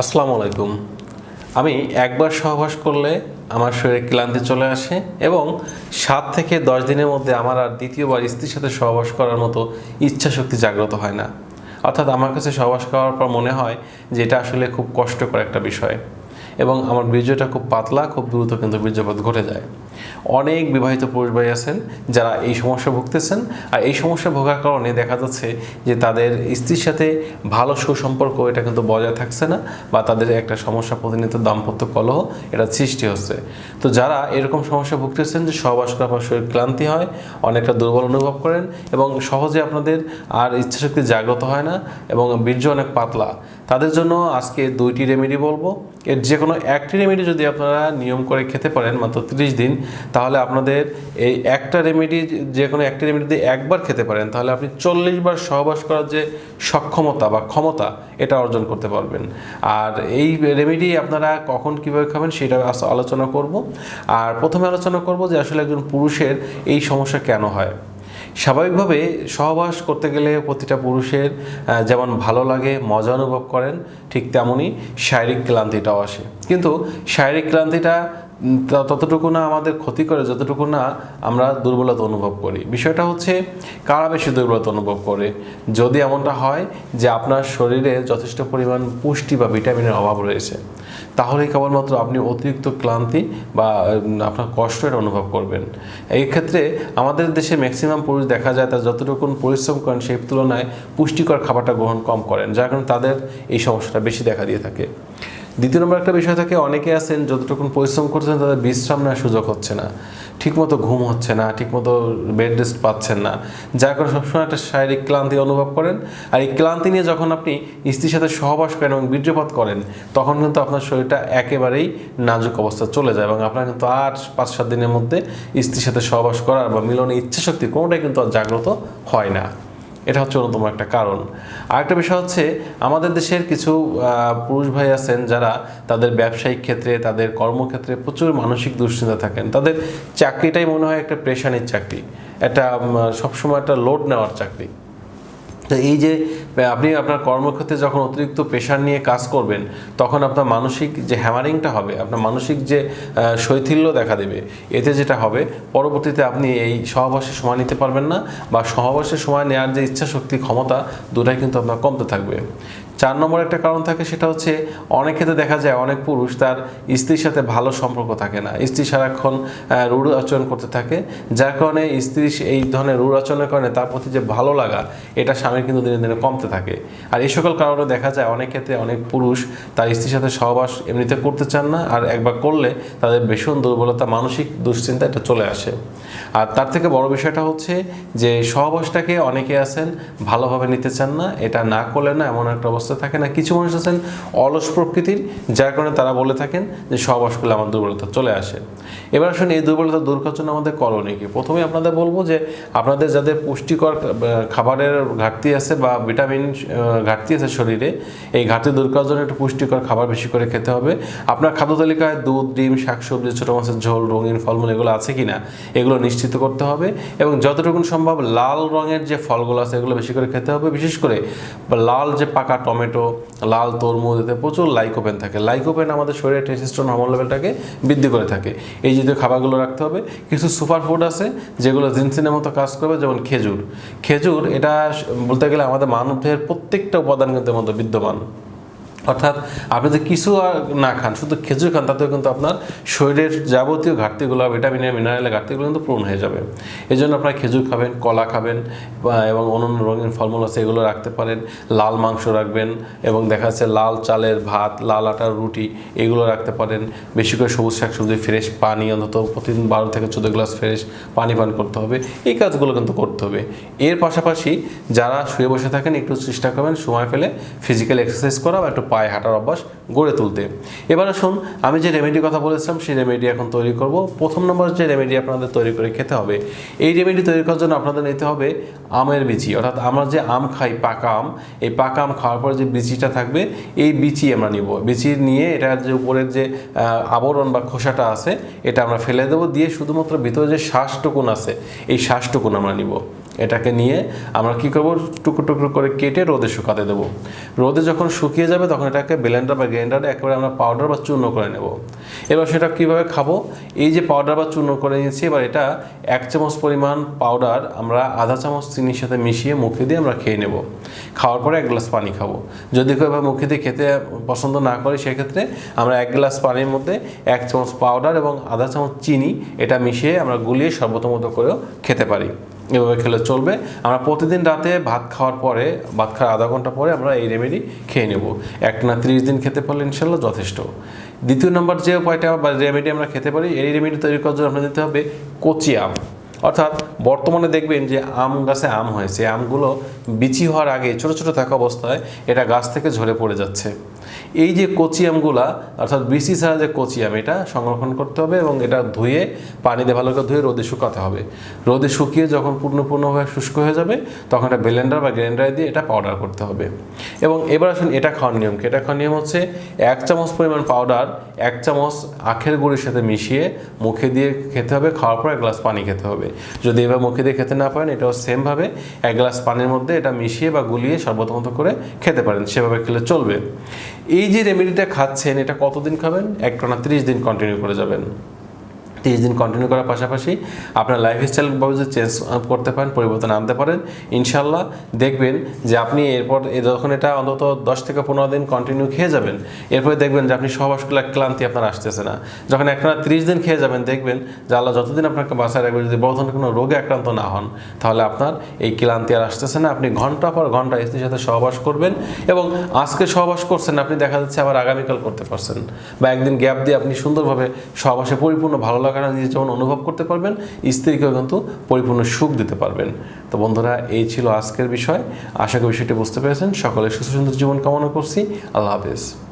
আসসালামু আলাইকুম। আমি একবার সহবাস করলে আমার শরীরে ক্লান্তি চলে আসে এবং সাত থেকে দশ দিনের মধ্যে আমার আর দ্বিতীয়বার স্ত্রীর সাথে সহবাস করার মতো ইচ্ছা শক্তি জাগ্রত হয় না। অর্থাৎ আমার কাছে সহবাস করার পর মনে হয় যে এটা আসলে খুব কষ্টকর একটা বিষয়। এবং আমার বীর্যটা খুব পাতলা, খুব দ্রুত কিন্তু বীর্যপাত ঘটে যায়। অনেক বিবাহিত পুরুষ ভাই আছেন যারা এই সমস্যা ভুগতেছেন আর এই সমস্যা ভোগার কারণে দেখা যাচ্ছে যে তাদের স্ত্রীর সাথে ভালো সুসম্পর্ক, এটা কিন্তু বজায় থাকছে না বা তাদের একটা সমস্যা প্রতিনিয়ত দাম্পত্য কলহ, এটা সৃষ্টি হচ্ছে। তো যারা এরকম সমস্যা ভুগতেছেন যে সহবাস পর শরীর ক্লান্তি হয়, অনেকটা দুর্বল অনুভব করেন এবং সহজে আপনাদের আর ইচ্ছাশক্তি জাগ্রত হয় না এবং বীর্য অনেক পাতলা। তাদের জন্য আজকে দুইটি রেমেডি বলব। এর যে কোনো একটি রেমেডি যদি আপনারা নিয়ম করে খেতে পারেন মাত্র তিরিশ দিন, তাহলে আপনাদের এই একটা রেমেডি যে কোনো একটি রেমেডি যদি একবার খেতে পারেন, তাহলে আপনি চল্লিশ বার সহবাস করার যে সক্ষমতা বা ক্ষমতা, এটা অর্জন করতে পারবেন। আর এই রেমেডি আপনারা কখন কীভাবে খাবেন সেটা আলোচনা করব। আর প্রথমে আলোচনা করব যে আসলে একজন পুরুষের এই সমস্যা কেন হয়। স্বাভাবিকভাবে সহবাস করতে গেলে প্রতিটা পুরুষের যেমন ভালো লাগে, মজা অনুভব করেন, ঠিক তেমনই শারীরিক ক্লান্তিটাও আসে। কিন্তু শারীরিক ক্লান্তিটা ততটুকু না আমাদের ক্ষতি করে, যতটুকু না আমরা দুর্বলতা অনুভব করি। বিষয়টা হচ্ছে, কারা বেশি দুর্বলতা অনুভব করে? যদি এমনটা হয় যে আপনার শরীরে যথেষ্ট পরিমাণ পুষ্টি বা ভিটামিনের অভাব রয়েছে তাহলেই কেবলমাত্র আপনি অতিরিক্ত ক্লান্তি বা আপনার কষ্ট এটা অনুভব করবেন। এই ক্ষেত্রে আমাদের দেশে ম্যাক্সিমাম পুরুষ দেখা যায় তারা যতটুকুন পরিশ্রম করেন সেই তুলনায় পুষ্টিকর খাবারটা গ্রহণ কম করেন, যার কারণে তাদের এই সমস্যাটা বেশি দেখা দিয়ে থাকে। দ্বিতীয় নম্বর একটা বিষয় থাকে, অনেকে আছেন যতটুকুন পরিশ্রম করছেন তাদের বিশ্রাম নেওয়ার সুযোগ হচ্ছে না। ঠিকমতো ঘুম হচ্ছে না, ঠিকমতো বেড রেস্ট পাচ্ছেন না। যার কারণে সবসময় একটা শারীরিক ক্লান্তি অনুভব করেন। আর এই ক্লান্তি নিয়ে যখন আপনি স্ত্রীর সাথে সহবাস করেন এবং বীর্যপাত করেন, তখন কিন্তু আপনার শরীরটা একেবারেই নাজুক অবস্থা চলে যায় এবং আপনার কিন্তু আর পাঁচ, সাত দিনের মধ্যে স্ত্রীর সাথে সহবাস করার বা মিলনের ইচ্ছাশক্তি কোনোটাই কিন্তু আর জাগ্রত হয় না। এটা হচ্ছে অন্যতম একটা কারণ। আরেকটা বিষয় হচ্ছে, আমাদের দেশের কিছু পুরুষ ভাই আছেন যারা তাদের ব্যবসায়িক ক্ষেত্রে, তাদের কর্মক্ষেত্রে প্রচুর মানসিক দুশ্চিন্তা থাকেন। তাদের চাকরিটাই মনে হয় একটা প্রেশানির চাকরি। একটা সবসময় একটা লোড নেওয়ার চাকরি। তো এই যে আপনি আপনার কর্মক্ষেত্রে যখন অতিরিক্ত প্রেশার নিয়ে কাজ করবেন, তখন আপনার মানসিক যে হ্যামারিংটা হবে, আপনার মানসিক যে শৈথিল্য দেখা দেবে, এতে যেটা হবে, পরবর্তীতে আপনি এই সহবাসের সময় নিতে পারবেন না বা সহবাসের সময় নেওয়ার যে ইচ্ছা শক্তি ক্ষমতা, দুটাই কিন্তু আপনার কমতে থাকবে। চার নম্বর একটা কারণ থাকে, সেটা হচ্ছে অনেক ক্ষেত্রে দেখা যায় অনেক পুরুষ তার স্ত্রীর সাথে ভালো সম্পর্ক থাকে না। স্ত্রী সারাক্ষণ রূঢ় আচরণ করতে থাকে, যার কারণে স্ত্রী এই ধরনের রূঢ় আচরণের কারণে তার প্রতি যে ভালো লাগা, এটা স্বামীর কিন্তু দিনে দিনে কমতে থাকে। আর এই সকল কারণে দেখা যায় অনেক ক্ষেত্রে অনেক পুরুষ তার স্ত্রীর সাথে সহবাস এমনিতে করতে চান না, আর একবার করলে তাদের ভীষণ দুর্বলতা, মানসিক দুশ্চিন্তা এটা চলে আসে। আর তার থেকে বড় বিষয়টা হচ্ছে যে সহবাসটাকে অনেকে আছেন ভালোভাবে নিতে চান না, এটা না করলে না এমন একটা অবস্থা থাকে না। কিছু মানুষ আছেন অলস প্রকৃতির, যার কারণে তারা বলে থাকেন যে সহবাস করলে আমার দুর্বলতা চলে আসে। এবার আসুন, এই দুর্বলতা দূর করার জন্য আমাদের করণীয় কি? প্রথমে আপনাদের বলব যে আপনাদের যাদের পুষ্টিকর খাবারের ঘাটতি আছে বা ভিটামিন ঘাটতি আছে শরীরে, এই ঘাটতি দূর করার জন্য একটু পুষ্টিকর খাবার বেশি করে খেতে হবে। আপনার খাদ্য তালিকায় দুধ, ডিম, শাকসবজি, ছোটো মাছের ঝোল, রঙিন ফলমূল এগুলো আছে কিনা, এগুলো নিশ্চিত করতে হবে এবং যতটুকু সম্ভব লাল রঙের যে ফলগুলো আছে এগুলো বেশি করে খেতে হবে। বিশেষ করে লাল যে পাকা টমেটো, লাল তরমুজ, এতে প্রচুর লাইকোপেন থাকে। লাইকোপেন আমাদের শরীরে টেস্টোস্টেরন হরমোন লেভেলটাকে বৃদ্ধি করে থাকে। এই জাতীয় খাবারগুলো রাখতে হবে। কিছু সুপার ফুড আছে যেগুলো জিনসিনের মতো কাজ করবে, যেমন খেজুর। খেজুর, এটা বলতে গেলে আমাদের মানবদেহের প্রত্যেকটা উপাদান কিন্তু মধ্যে বিদ্যমান। অর্থাৎ আপনি যদি কিছু না খান, শুধু খেজুর খান, তাতেও কিন্তু আপনার শরীরের যাবতীয় ঘাটতিগুলো, ভিটামিনের মিনারেলের ঘাটতিগুলো কিন্তু পূরণ হয়ে যাবে। এই জন্য আপনারা খেজুর খাবেন, কলা খাবেন এবং অন্যান্য রঙিন ফলমূল আছে, এগুলো রাখতে পারেন। লাল মাংস রাখবেন, এবং দেখা যাচ্ছে লাল চালের ভাত, লাল আটার রুটি, এগুলো রাখতে পারেন। বেশি করে সবুজ শাকসবজি, ফ্রেশ পানি, অন্তত প্রতিদিন বারো থেকে চোদ্দ গ্লাস ফ্রেশ পানি পান করতে হবে। এই কাজগুলো কিন্তু করতে হবে। এর পাশাপাশি যারা শুয়ে বসে থাকেন, একটু চেষ্টা করবেন সময় পেলে ফিজিক্যাল এক্সারসাইজ করা বা একটু পায়ে হাঁটার অভ্যাস গড়ে তুলতে। এবার আসুন, আমি যে রেমেডির কথা বলেছিলাম, সেই রেমেডি এখন তৈরি করব। প্রথম নম্বর যে রেমেডি আপনাদের তৈরি করে খেতে হবে, এই রেমেডি তৈরি করার জন্য আপনাদের নিতে হবে আমের বিচি। অর্থাৎ আমরা যে আম খাই, পাকা আম, এই পাকা আম খাওয়ার পর যে বিচিটা থাকবে, এই বিচি আমরা নিব। বিচি নিয়ে এটার যে উপরের যে আবরণ বা খোসাটা আছে, এটা আমরা ফেলে দেবো। দিয়ে শুধুমাত্র ভিতরে যে শ্বাসটুকুন আছে, এই শ্বাসটুকুন আমরা নিব। এটাকে নিয়ে আমরা কি করব? টুকরো টুকরো করে কেটে রোদে শুকাতে দেবো। রোদে যখন শুকিয়ে যাবে তখন এটাকে ব্লেন্ডার বা গ্রাইন্ডারে একেবারে আমরা পাউডার বা চূর্ণ করে নেব। এবার সেটা কীভাবে খাব? এই যে পাউডার বা চূর্ণ করে নিয়েছি, এবার এটা এক চামচ পরিমাণ পাউডার আমরা আধা চামচ চিনির সাথে মিশিয়ে মুখে দিয়ে আমরা খেয়ে নেব। খাওয়ার পরে এক গ্লাস পানি খাব। যদি কেউ এবার মুখে দিয়ে খেতে পছন্দ না করে, সেক্ষেত্রে আমরা এক গ্লাস পানির মধ্যে এক চামচ পাউডার এবং আধা চামচ চিনি এটা মিশিয়ে আমরা গুলিয়ে সর্বত মতো করেও খেতে পারি। এভাবে খেলে চলবে। আমরা প্রতিদিন রাতে ভাত খাওয়ার পরে, ভাত খাওয়ার আধা ঘণ্টা পরে আমরা এই রেমেডি খেয়ে নেব। এক না তিরিশ দিন খেতে পারলে ইনশাল্লাহ যথেষ্ট। দ্বিতীয় নম্বর যে উপায়টা বা রেমেডি আমরা খেতে পারি, এই রেমেডি তৈরি করার জন্য আমরা দিতে হবে কচি আম। অর্থাৎ বর্তমানে দেখবেন যে আম গাছে আম হয়েছে। আমগুলো বিচি হওয়ার আগে ছোট ছোট থাকা অবস্থায় এটা গাছ থেকে ঝরে পড়ে যাচ্ছে। এই যে কচি আমগুলা, অর্থাৎ বিচি ছাড়া যে কচি আম, এটা সংরক্ষণ করতে হবে এবং এটা ধুয়ে, পানি দিয়ে ভালো করে ধুয়ে রোদে শুকাতে হবে। রোদে শুকিয়ে যখন পূর্ণপূর্ণভাবে শুষ্ক হয়ে যাবে, তখন এটা ব্লেন্ডার বা গ্রাইন্ডার দিয়ে এটা পাউডার করতে হবে। এবং এবার আসুন, এটা খাওয়ার নিয়ম কি? এটা খাওয়ার নিয়ম হচ্ছে এক চামচ পরিমাণ পাউডার এক চামচ আখের গুঁড়ির সাথে মিশিয়ে মুখে দিয়ে খেতে হবে, খাওয়ার পর এক গ্লাস পানি খেতে হবে। যদি এবার মুখে দিয়ে খেতে না পারেন, এটাও সেমভাবে এক গ্লাস পানির মধ্যে এটা মিশিয়ে বা গুলিয়ে সর্বতমত করে খেতে পারেন, সেভাবে খেলে চলবে। এই যে রেমেডিটা খাচ্ছেন, এটা কতদিন খাবেন? এক টানা তিরিশ দিন কন্টিনিউ করে যাবেন। তিরিশ দিন কন্টিনিউ করার পাশাপাশি আপনার লাইফস্টাইলভাবে যদি চেঞ্জ করতে পারেন, পরিবর্তন আনতে পারেন। ইনশাল্লাহ দেখবেন যে আপনি এরপর যখন এটা অন্তত দশ থেকে পনেরো দিন কন্টিনিউ খেয়ে যাবেন, এরপরে দেখবেন যে আপনি সহবাস করলে ক্লান্তি আপনার আসতেছে না। যখন একটানা তিরিশ দিন খেয়ে যাবেন, দেখবেন যে আল্লাহ যতদিন আপনাকে বাসায় রাখবে, যদি বড় ধরনের কোনো রোগে আক্রান্ত না হন, তাহলে আপনার এই ক্লান্তি আর আসতেছে না। আপনি ঘণ্টা পর ঘণ্টা স্ত্রীর সাথে সহবাস করবেন এবং আজকে সহবাস করছেন, আপনি দেখা যাচ্ছে আবার আগামীকাল করতে পারছেন। বা একদিন গ্যাপ দিয়ে আপনি সুন্দরভাবে সহবাসে পরিপূর্ণ ভালো লাগাটা নিজে যেমন অনুভব করতে পারবেন, স্ত্রীকেও কিন্তু পরিপূর্ণ সুখ দিতে পারবেন। তো বন্ধুরা, এই ছিল আজকের বিষয়। আশা করি বিষয়টি বুঝতে পেরেছেন। সকলে সুস্থ সুন্দর জীবন কামনা করছি। আল্লাহ হাফেজ।